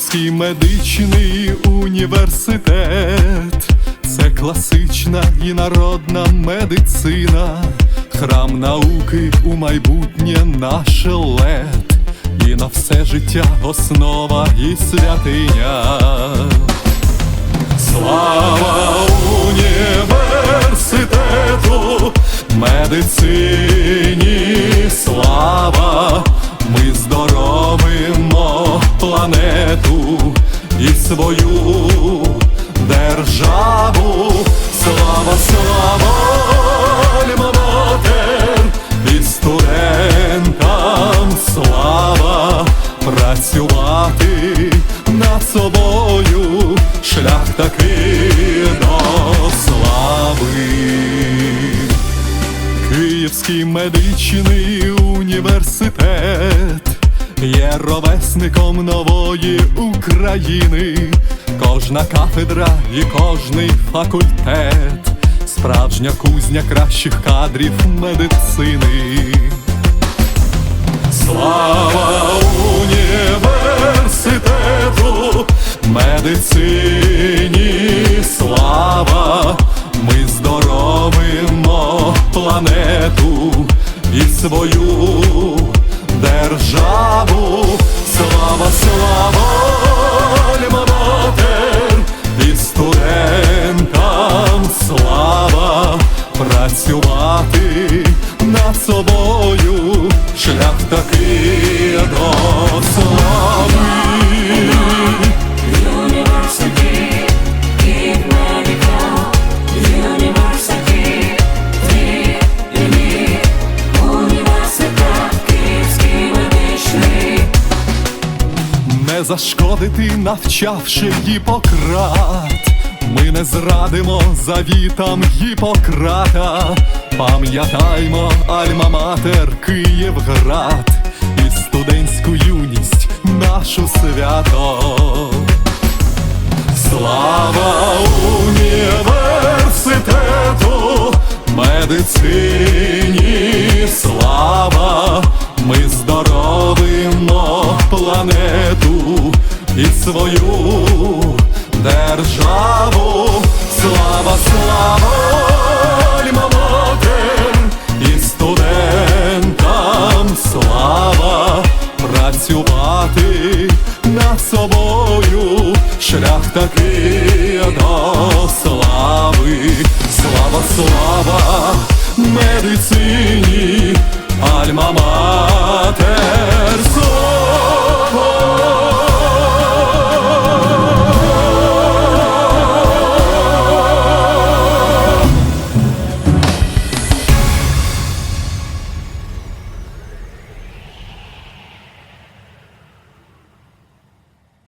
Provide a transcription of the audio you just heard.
Київський медичний університет, це класична і народна медицина, храм науки у майбутнє наше лед, і на все життя основа і святиня. Слава університету, медицині, свою державу. Слава, слава, Альма-Матер, і студентам слава працювати над собою, шлях такий до слави. Київський медичний університет є ровесником нової України, кожна кафедра і кожний факультет, справжня кузня кращих кадрів медицини. Слава університету, медицині, слава, ми здоровимо планету і свою державу. Слава, слава, Альма-Матер, і студентам слава працювати над собою, шлях такий до слави. Зашкодити, навчавши Гіппократ. Ми не зрадимо завітам Гіппократа. Пам'ятаймо Альма-Матер, Київград І студентську юність нашу свято. Слава університету, медицині, слава, ми здоровимо планету і свою державу. Слава, слава, Альма-Матер, і студентам. Слава працювати над собою, шлях такий до слави, слава, слава медицині, альма-матер,